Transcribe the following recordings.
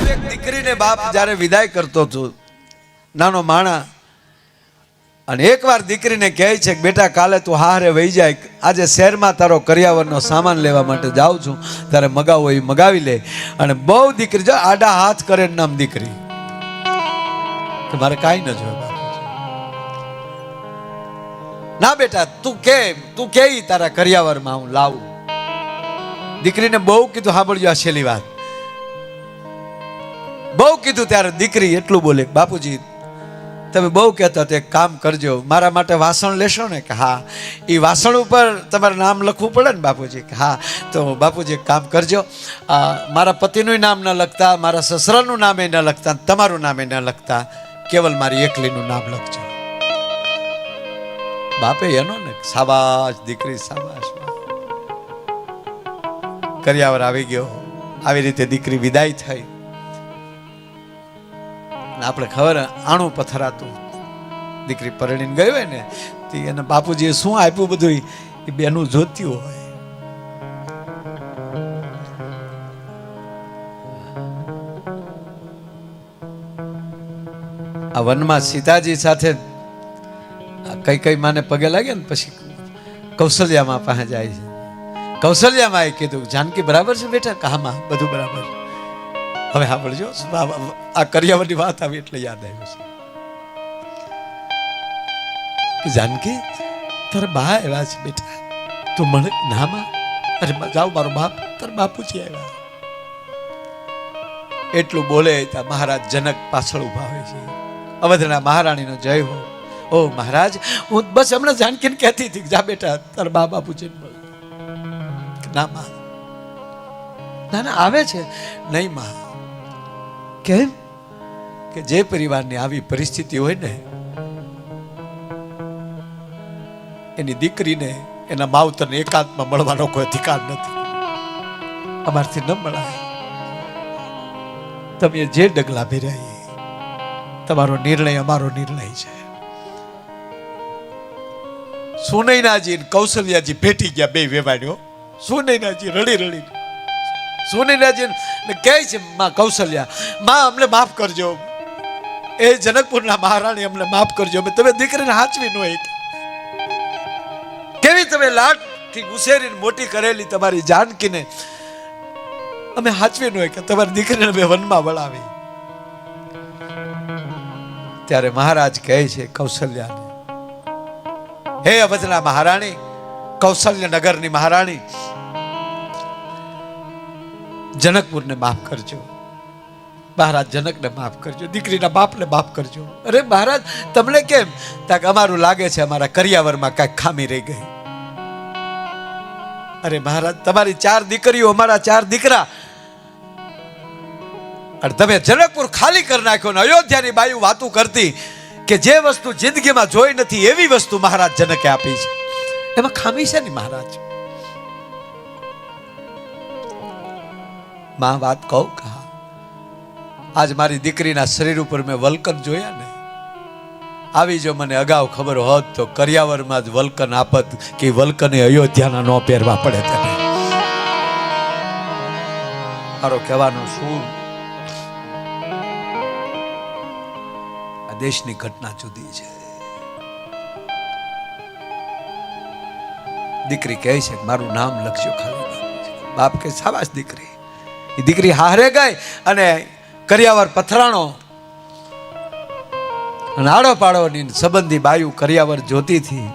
એક દીકરીને બાપ જ્યારે વિદાય કરતો હતો, નાનો માણા, અને એકવાર દીકરીને કહે છે કે બેટા, કાલે તું હારે વહી જાય, આજે શહેરમાં તારો કરિયાવરનો સામાન લેવા માટે જાઉં છું, તારે મગાવો એ મગાવી લે. અને બહુ દીકરી, જો આડા હાથ કરે નામ દીકરી. કે મારે કાંઈ ન જોયું ના બેટા, તું કે તું કે તારા કરિયાવરમાં હું લાવું. દીકરીને બહુ કીધું સાંભળજો આ છેલ્લી વાત. બહુ કીધું ત્યારે દીકરી એટલું બોલે, બાપુજી, તમે બહુ કહેતા તે કામ કરજો, મારા માટે વાસણ લેશો ને? કે, હા. એ વાસણ ઉપર તમારે નામ લખવું પડે ને, બાપુજી? કે, હા. તો બાપુજી કામ કરજો મારા પતિનું નામ ન લખતા, મારા સસરાનું નામે ન લખતા તમારું નામે ન લખતા, કેવલ મારી એકલીનું નામ લખજો. બાપે એનો ને, સાબાશ, દીકરી, સાબાશ. કર્યાવર આવી ગયો. આવી રીતે દીકરી વિદાય થઈ. આપણે ખબર આણું પથરાતું દીકરી પરણીને ગઈ હોય ને, તે એને બાપુજીએ શું આપ્યું બધું એ બેનું જોત્યું હોય. આ વનમાં સીતાજી સાથે કઈ કઈ માને પગે લાગે ને, પછી કૌશલ્યામાં પાસે જાય છે. કૌશલ્યામાં એ કીધું, જાનકી બરાબર છે બેટા? કામાં બધું બરાબર. હવે સાંભળજો. આ કરિયાવરની વાત આવી એટલે યાદ આવ્યું છે. જાનકી, તારા બા આવ્યા છે બેટા. તું મળે નામાં અરે જાઓ મારો બાપ. તારા બાપુજી આવ્યા એટલું બોલે ત્યાં મહારાજ જનક પાછળ ઊભા હોય છે. અવધના મહારાણીનો જય હો. ઓ મહારાજ, હું બસ હમણાં જાનકીને કહેતી હતી જા બેટા, તારા બા બાપુજીને મળ ના માં ના ના આવે છે. નહીં માં કેમ કે જે પરિવારની આવી પરિસ્થિતિ હોય ને, એની દીકરીને એના માવતરને એકાંતમાં મળવાનો કોઈ અધિકાર નથી. અમારથી ન મળાય. તમે જે ડગલા ભર્યા એ, તમારો નિર્ણય અમારો નિર્ણય છે. સુનૈનાજી કૌશલ્યાજી ભેટી ગયા બે વેવાડ્યો સુનૈનાજી રડી રડી સુનૈનાજી ને કહે છે, માં કૌશલ્યા, માં અમને માફ કરજો. એ જનકપુરના મહારાણી અમને માફ કરજો. અમે તમે દીકરીને હાચવી ન હોય કેવી તમે લાટથી ઉછેરીને મોટી કરેલી તમારી જાનકીને અમે હાચવી ન હોય કે તમારી દીકરીને અમે વનમાં વળાવી ત્યારે મહારાજ કહે છે, કૌશલ્યાને, હે અવધના મહારાણી કૌશલ્ય નગરની મહારાણી જનકપુરને માફ કરજો. મહારાજ જનકને માફ કરજો. દીકરીના બાપને માફ કરજો. અરે મહારાજ, તમને કેમ? તાક અમારું લાગે છે અમારા કરિયાવરમાં કાંઈક ખામી રહી ગઈ. અરે મહારાજ, તમારી ચાર દીકરીઓ અમારા ચાર દીકરા. અને તમે જનકપુર ખાલી કરી નાખ્યો ને અયોધ્યાની બાયુ વાતું કરતી કે જે વસ્તુ જિંદગીમાં જોઈ નથી, એવી વસ્તુ મહારાજ જનકે આપી છે. એમાં ખામી છે ને મહારાજ? માં વાત કહું કહા આજ મારી દીકરીના શરીર ઉપર મેં વલ્કન જોયા ને. આવી જો મને અગાઉ ખબર હોત તો કરિયાવરમાં જ વલ્કન આપત કે વલકને અયોધ્યાના ન પહેરવા પડે તેને. મારો કહેવાનો શું? આ દેશની ઘટના જુદી છે. દીકરી કહે છે કે મારું નામ લખજો ખાલી બાપ કે સાબાશ દીકરી. દીકરી હારે ગઈ અને કરિયાવર પથરાણો અને આડો પાડોની સંબંધી બાયુ કરિયાવર જોતીથી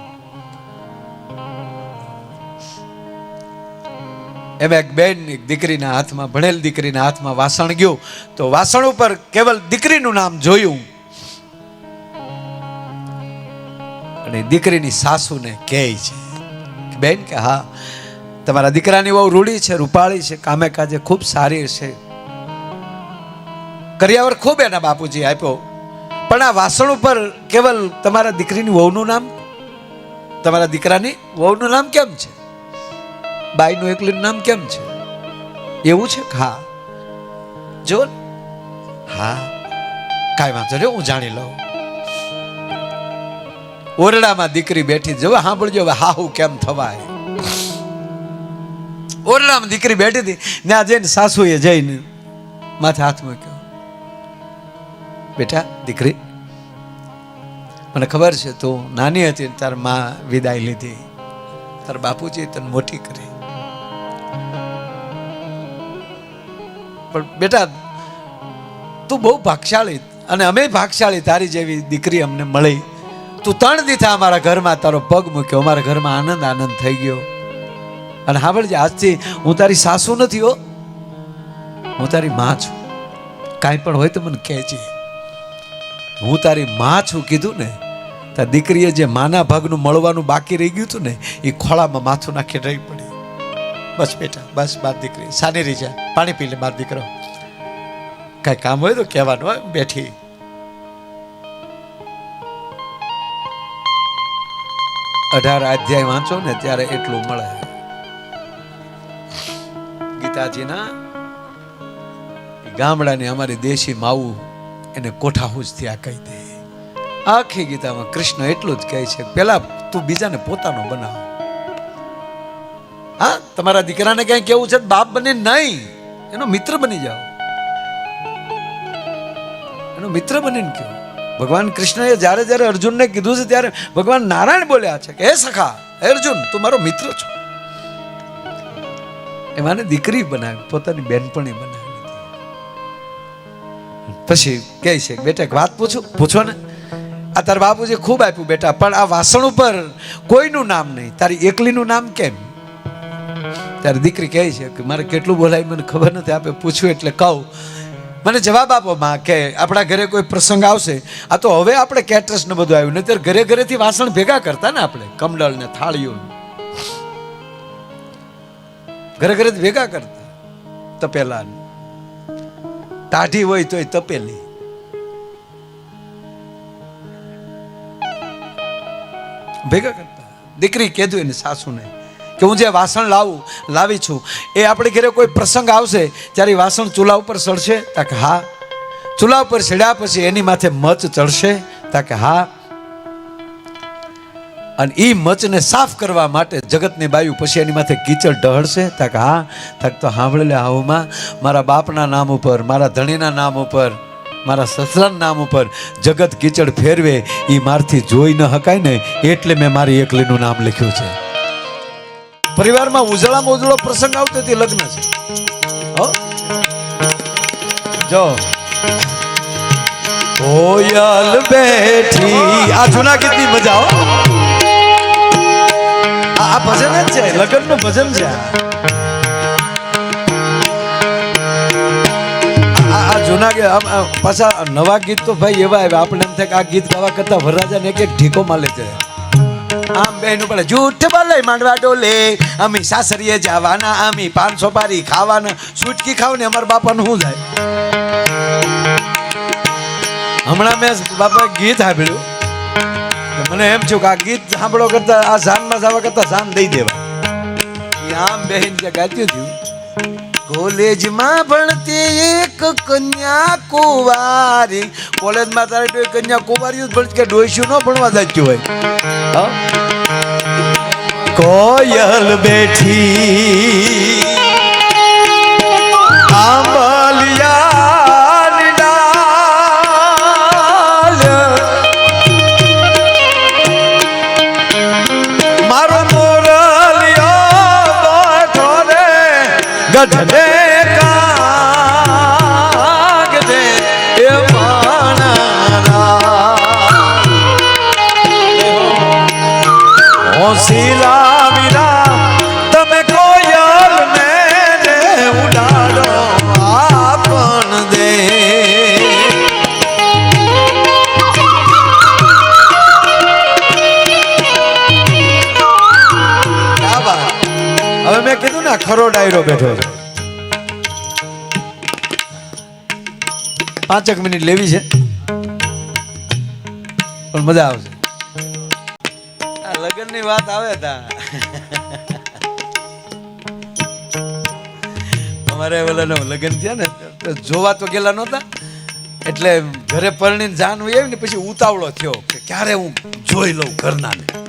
એમ એક બેન દીકરીના હાથમાં, ભણેલ દીકરીના હાથમાં વાસણ ગયું. તો વાસણ ઉપર કેવલ દીકરીનું નામ જોયું. અને દીકરીની સાસુને કહે છે, બેન કે હા તમારા દીકરાની બહુ રૂડી છે, રૂપાળી છે કામે કાજે ખૂબ સારી છે. કરિયાવર ખૂબ એના બાપુજી આપ્યો. પણ આ વાસણ ઉપર કેવલ તમારા દીકરીની વહુનું નામ? તમારા દીકરાની વહુનું નામ કેમ છે? બાઈનું એકલીનું નામ કેમ છે? એવું છે? હા. જો હા. કાંઈ વાંધો નહીં, હું જાણી લઉં. ઓરડામાં દીકરી બેઠી જો, સાંભળજો હવે, હાહુ કેમ થવાય? ઓરડામાં દીકરી બેઠી હતી. ત્યાં જઈને સાસુએ જઈને માથે હાથ મૂક્યો. બેટા, દીકરી, મને ખબર છે તું નાની હતી તારમાં વિદાય લીધી. તાર બાપુજી તને મોટી કરી. પણ બેટા, તું બહુ ભાગશાળી અને અમે ભાગશાળી તારી જેવી દીકરી અમને મળી. તું ત્રણ દીથા અમારા ઘરમાં તારો પગ મૂક્યો. અમારા ઘરમાં આનંદ આનંદ થઈ ગયો. અને સાંભળજે આજથી હું તારી સાસુ નથી હો. હું તારી માં છું. કાંઈ પણ હોય તો મને કહેજે. હું તારી માં છું કીધું ને તાર દીકરીએ જે માના ભાગનું મળવાનું બાકી રહી ગયું હતું ને, એ ખોળામાં માથું નાખી રહી પડી બસ બેટા, બસ બાર દીકરી. સાની રહી જા. પાણી પી લે બાર દીકરો. કાંઈ કામ હોય તો કહેવાનું હોય બેઠી. અઢાર અધ્યાય વાંચો ને, ત્યારે એટલું મળે. ગીતાજીના ગામડાની અમારી દેશી માવું એને કોઠાહૂજ થયા કહી દે. આખી ગીતામાં કૃષ્ણ એટલું જ કહે છે, પેલા તું બીજાને પોતાનો બનાવ. હા, તમારા દીકરાને કઈ કેવું છે? બાપ બને નહીં. એનો મિત્ર બની જાઓ. એનો મિત્ર બનીને કહો. ભગવાન કૃષ્ણએ જ્યારે જ્યારે અર્જુનને કીધું છે, ત્યારે ભગવાન નારાયણ બોલ્યા છે કે, હે સખા, અર્જુન, તું મારો મિત્ર છો. એમાંને દીકરી બનાવી, પોતાની બેનપણી બનાવી. પછી કહે છે, બેટા વાત પૂછું? પૂછો ને. આ તારા બાપુજી ખૂબ આપ્યું બેટા, પણ આ વાસણ ઉપર કોઈનું નામ નહીં. તારી એકલીનું નામ કેમ? ત્યારે દીકરી કહે છે કે, મારે કેટલું બોલાય, મને ખબર નથી, આપે પૂછ્યું એટલે કહું. મને જવાબ આપો માં કે, આપણા ઘરે કોઈ પ્રસંગ આવશે. આ તો હવે આપણે કેટરસ ને બધું આવ્યું નહીં ઘરે ઘરેથી વાસણ ભેગા કરતા ને આપણે કમડળ ને થાળીઓ. ઘરે ઘરે ભેગા કરતા તપેલા તાઢી હોય તોય તપેલી. ભેગા કરતા. દીકરી કહેતું એને સાસુને કે હું જે વાસણ લાવું, લાવી છું, એ આપણે ઘરે કોઈ પ્રસંગ આવશે, ત્યારે વાસણ ચૂલા ઉપર ચડશે તા કે હા. ચૂલા ઉપર ચડ્યા પછી એની માથે મચ ચડશે તા કે હા. અને એ મચને સાફ કરવા માટે જગતની બાયુ પછી એની માથે કીચડ ઢહળશે તક હા તાક તો સાંભળેલે લે મારા બાપના નામ ઉપર, મારા ધણીના નામ ઉપર, મારા સસરાના નામ ઉપર જગત કીચડ ફેરવે એ મારથી જોઈ ન હકાય ને, એટલે મેં મારી એકલીનું નામ લખ્યું છે. પરિવારમાં ઉજળામાં ઉજળો પ્રસંગ આવતો તે લગ્ન છે. જો. કોયલ બેઠી. આ જૂના કેટલી મજા હો. આ ભજન જ છે. લગ્નનું ભજન છે. આ. જૂના ગીત પાછા નવા ગીત તો ભાઈ એવા આવ્યા. આપણે એમ થાય કે આ ગીત ગાવા કરતા વરરાજાને એક એક ઢીકો માલે છે. આમ બેન ઉપર જૂઠ બોલે માંડવા ડોલે. અમે સાસરીએ જવાના અમે પાંચસો પારી ખાવાના. સુટકી ખાવ ને અમારા બાપાનું શું જાય હમણાં મેં બાપા ગીત સાંભળ્યું. મને એમ છું કે આ ગીત સાંભળો કરતા, આ જાનમાં જવા કરતા જાન દઈ દેવા. આમ બેહીન જે ગાત્યું થયું કોલેજમાં ભણતી એક કન્યા કુવારી. કોલેજમાં તારે કોઈ કન્યા કુવારી ભણ કે ડોસ્યું ન ભણવા જતું હોય. કોયલ બેઠી ને ખરો ડાયરો બેઠો છે. પાંચેક મિનિટ લેવી છે. પણ મજા આવશે. આ લગ્નની વાત આવે તા. અમારે ઓલાનો લગ્ન થયા ને જોવા તો ગયેલા નહોતા. એટલે ઘરે પરણીને જાન હોય ને, પછી ઉતાવળો થયો કે ક્યારે હું જોઈ લઉં ઘરનાને. આ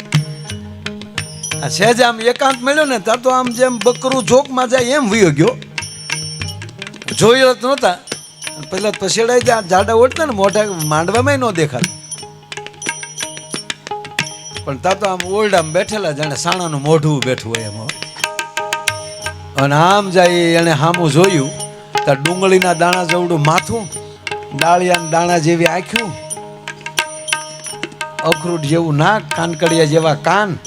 સહેજ આમ એકાંત મળ્યો ને ત્યાં તો આમ જેમ બકરું જોકમાં જાય એમ વયો ગયો. જોયો જ નહોતા. પેલા પછેડાઈ ત્યાં જાડા ઓટતા ને, મોઢા માંડવામાં ન દેખાતા. પણ તા તો આમ ઓરડામાં બેઠેલા જાણે સાણાનું મોઢું બેઠું હોય એમાં અને આમ જાય એને સામું જોયું. તો ડુંગળીના દાણા જેવડું માથું, ડાળિયાના દાણા જેવી આંખ્યું. અખરૂટ જેવું નાક, કાનકડિયા જેવા કાન.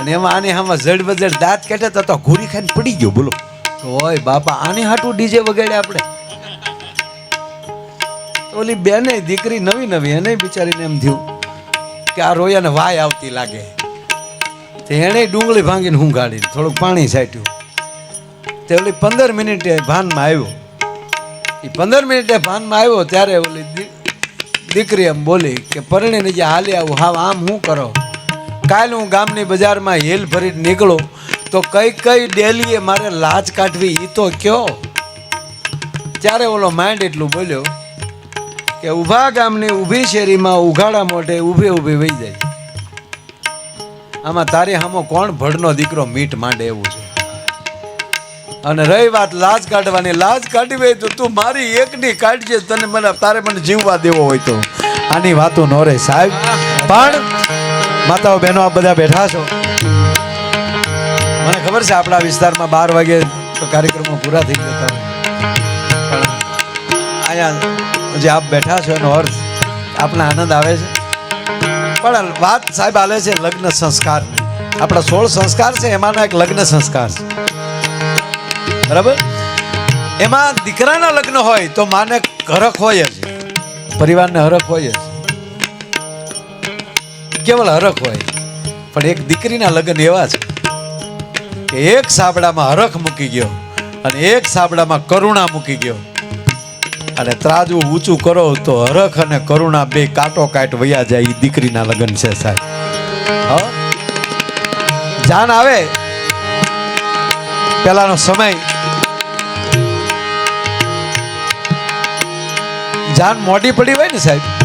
અને એમાં આની આમાં જડ બજડ દાંત કેટે તો ઘૂરી ખાઈને પડી ગયો, બોલો. ઓય બાપા, આની હાટું ડીજે વગાડ્યા આપણે? ઓલી બેને દીકરી નવી નવી, એને બિચારીને એમ થયું કે આ રોયાને વાય આવતી લાગે. એણે ડુંગળી ભાંગીને હું ગાડી થોડુંક પાણી સાટ્યું તે ઓલી પંદર મિનિટે ભાનમાં આવ્યો. એ પંદર મિનિટે ભાનમાં આવ્યો ત્યારે ઓલી દીકરી એમ બોલી કે પરણીને જે હાલી આવું હા આમ હું કરો? કાલ હું ગામની બજારમાં હેલ ભરીને નીકળું, તો કઈ કઈ ડેલીએ મારે લાજ કાઢવી એ તો કયો. ત્યારે ઓલો માઇન્ડ એટલું બોલ્યો કે ઊભા ગામની ઊભી શેરીમાં ઉઘાડા મોઢે ઊભે ઊભી વહી જાય. આમાં તારી હામો કોણ ભડનો દીકરો મીટ માંડે એવું છે. અને રહી વાત લાજ કાઢવાની, લાજ કાઢવી હોય તો તું મારી એકની કાઢજે, તને મને તારે મને જીવવા દેવો હોય તો. આની વાતો નો રે સાહેબ. પણ માતાઓ, બહેનો, આપ બધા બેઠા છો? મને ખબર છે આપણા વિસ્તારમાં બાર વાગે તો કાર્યક્રમો પૂરા થઈ જતા અહીંયા જે આપ બેઠા છો એનો અર્થ આપને આનંદ આવે છે. પણ વાત સાહેબ આલે છે લગ્ન સંસ્કાર. આપણા સોળ સંસ્કાર છે, એમાંનો એક લગ્ન સંસ્કાર છે. બરાબર? એમાં દીકરાના લગ્ન હોય તો માને હરખ હોય જ. પરિવારને હરખ હોય જ. કેવલ હરખ હોય. પણ એક દીકરીના લગ્ન એવા છે કે એક સાબડામાં હરખ મૂકી ગયો અને એક સાબડામાં કરુણા મૂકી ગયો. અને ત્રાજુ ઊંચું કરો તો હરખ અને કરુણા બે કાટો કાટ વયા જાય એ દીકરીના લગ્ન છે સાહેબ. જાન આવે. પેલાનો સમય. જાન મોડી પડી હોય ને સાહેબ?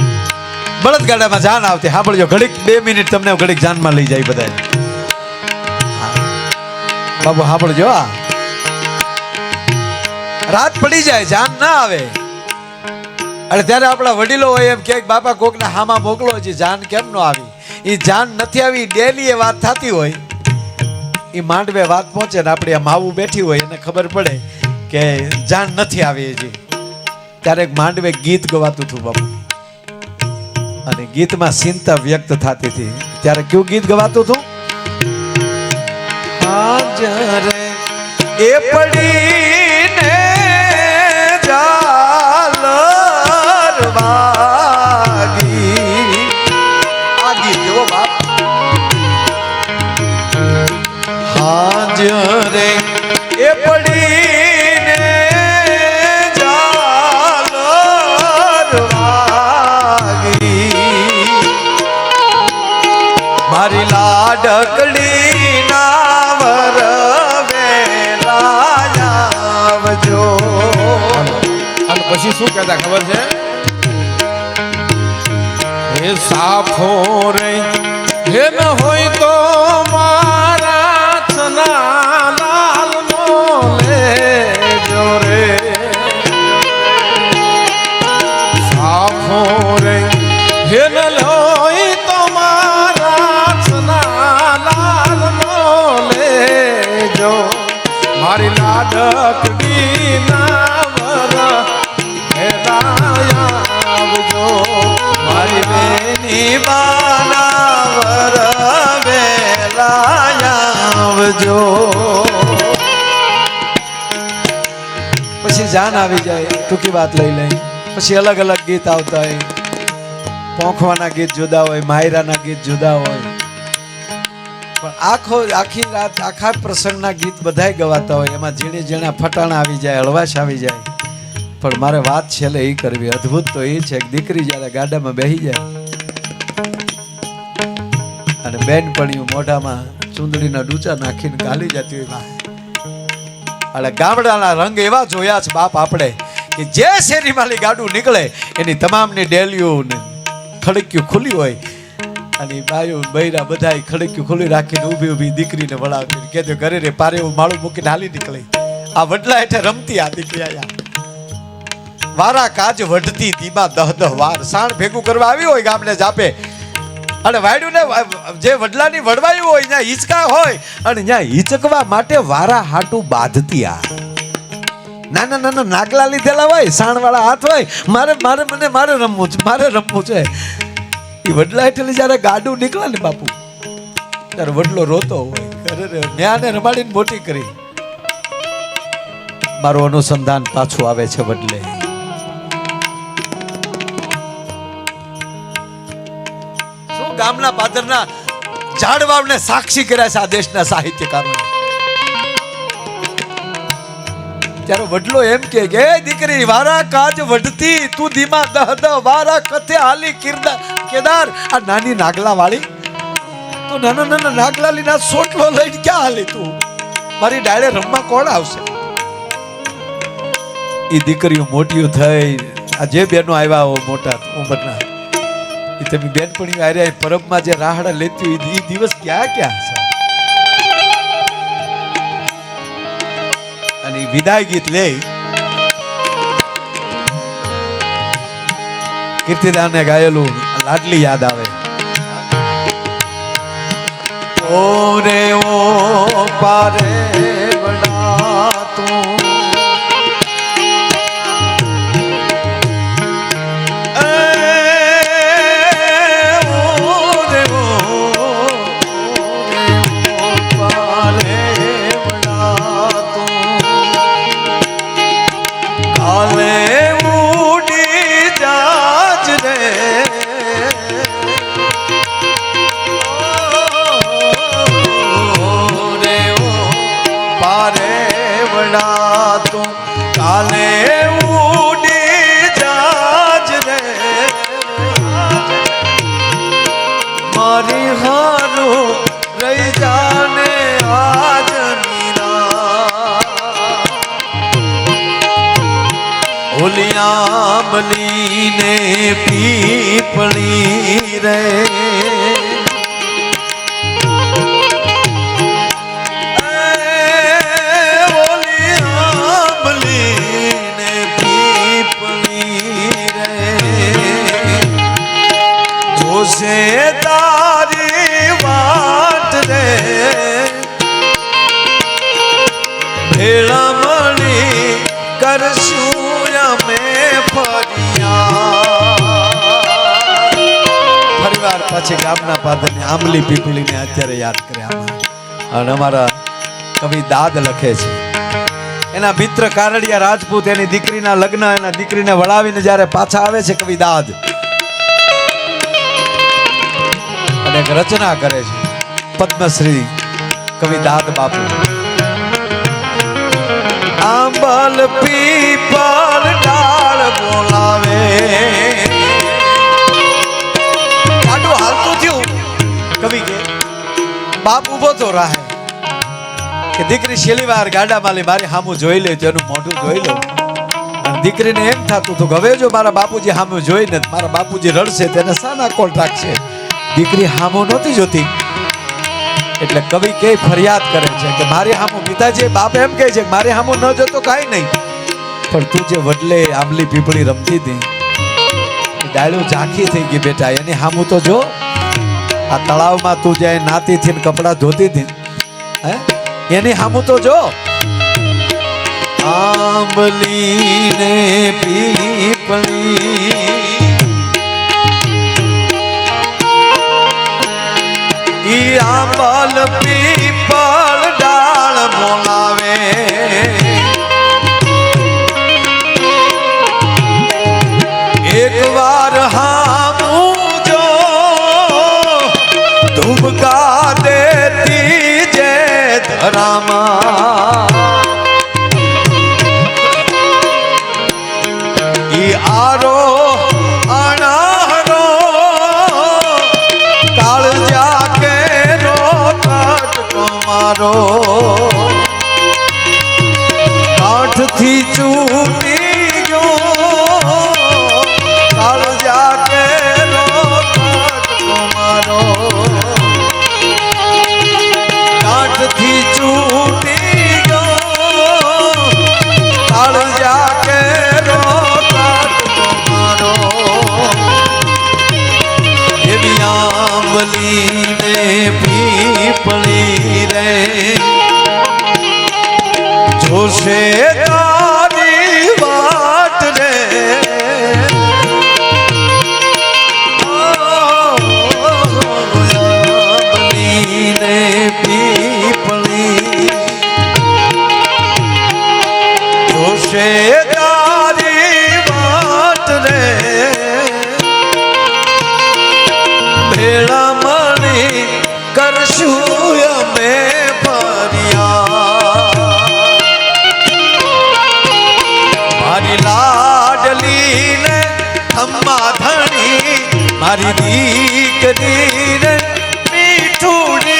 બળદગાડામાં જાન આવતી. સાંભળજો, ઘડીક બે મિનિટ તમને ઘડીક જાનમાં લઈ જાય બધા બાબુ, સાંભળજો આ રાત પડી જાય, જાન ના આવે. અને ત્યારે આપણા વડીલો હોય એમ કે, બાપા કોકને હામા મોકલો છે જાન કેમ નો આવી? એ જાન નથી આવી ડેલી એ વાત થતી હોય. એ માંડવે વાત પહોંચે ને આપણી આ માવું બેઠી હોય, એને ખબર પડે કે જાન નથી આવી હજી. ત્યારે માંડવે ગીત ગવાતું હતું બાપુ. અને ગીતમાં ચિંતા વ્યક્ત થતી હતી. ત્યારે કયું ગીત ગવાતું હતું? એ પડીને ઝાલર વાગી. કહેતા ખબર છે? હે સાફો રે પછી જાન આવી જાય, ટૂંકી વાત લઈ લઈ. પછી અલગ અલગ ગીત આવતા હોય. પોંખવાના ગીત જુદા હોય, માયરાના ગીત જુદા હોય. પણ આખો, આખી રાત, આખા પ્રસંગના ગીત બધાય ગવાતા હોય. એમાં ઝીણે ઝીણા ફટાણા આવી જાય, હળવાશ આવી જાય. પણ મારે વાત છેલ્લે એ કરવી, અદ્ભુત તો એ છે દીકરી જ્યારે ગાડામાં બેસી જાય અને બેનપણીઓ મોઢામાં ચૂંદડીના ડૂચા નાખીને ગાલી જતી હોય. અને ગામડાના રંગ એવા જોયા છે બાપ આપણે કે જે શેરીમાંથી ગાડું નીકળે, એની તમામની ડેલીઓ ને ખડક્યું ખુલ્લી હોય. અને બાયો બૈરા બધા ખડક્યું ખુલ્લી રાખીને ઊભી ઊભી દીકરીને વળાવી કે તે ઘરે રે, પારે એવું માળું મૂકીને હાલી નીકળી. આ વડલા એટલે રમતી આ દીકરી આયા. વારા કાજ વઢતી ધીમા દહ દહ વાર. સાણ ભેગું કરવા આવ્યું હોય ગામને જાપે. અને વાડ્યું ને જે વડલાની વડવાયું હોય ત્યાં હિંચકા હોય, અને ત્યાં હિંચકવા માટે વારા હાટું બાંધતી આ નાના નાના નાગલા લીધેલા હોય, સાણવાળા હાથ હોય, મારે મારે મને મારે રમવું છે, મારે રમવું છે. એ વડલા એટલે જ્યારે ગાડું નીકળે ને બાપુ, ત્યારે વડલો રોતો હોય અરે મેં રમાડીને મોટી કરી. મારું અનુસંધાન પાછું આવે છે બદલે ગામના પાદરના ઝાડવાવને સાક્ષી કર્યા છે આ દેશના સાહિત્યકારોએ. ત્યારે વડલો એમ કે કે દીકરી, વારા કાજ વઢતી, તું ધીમા દહ દહ, વારા કથે હાલી કિરદા કેદાર, આ નાની નાગલા વાળી તું નાના નાના નાગલા લીના સોટલો લઈને ક્યાં હાલી તું? મારી ડાળે રમવા કોણ આવશે? એ દીકરીઓ મોટીઓ થઈ, આ જે બેનો આવ્યા હો મોટા ઉંમરના તમે બેનપણી આર્યા પરબમાં જે રાહડા લેતી હોય એ દિવસ ક્યાં ક્યાં છે? અને વિદાય ગીત લે કીર્તિદાને ગાયેલું લાડલી યાદ આવે. ઓ રે ઓ પારે ઓલિયામલી ને પીપળી રે પછી ગામના પાદરની આંબલી પીપળીને અત્યારે યાદ કર્યા અને અમારા કવિ દાદ લખે છે. એના મિત્ર કારડિયા રાજપૂત, એની દીકરીના લગ્ન, એના દીકરીને વળાવીને જ્યારે પાછા આવે છે કવિ દાદ. અને રચના કરે છે. પદ્મશ્રી કવિ દાદ બાપુ. આંબલ પીપળ ડાળ બોલાવે. બાપ ઊભો તો રાહે. કે દીકરી છેલ્લી વાર ગાડા માલી મારી હામું જોઈ લે તેનું મોઢું જોઈ લો. દીકરીને એમ થતું તો હવે જો મારા બાપુજી હામું જોઈને મારા બાપુજી રડશે તેને સાના કોલ રાખશે. દીકરી હામો નહોતી જોતી. એટલે કવિ કે ફરિયાદ કરે છે કે મારી હામો, પિતાજી, બાપ એમ કહે છે મારી હામું ન જોતો કાંઈ નહીં. પણ તું જે વડલે આંબલી પીપળી રમતી હતી ડાળું ઝાંખી થઈ ગઈ બેટા, એની હામું તો જો. આ તળાવમાં તું જ્યાં નાતી થી કપડા ધોતી હતી એની હામું તો જો. આંબલી ને પીપળી. ઈ આંબલ પીપળ ડાળ બોલાવે ધરામાં ઈ આરો અનાહરો કાળજા કેરો કટકો મારો. રે પીપળી રે. જોશે ધણી મારી દીકરી મીઠું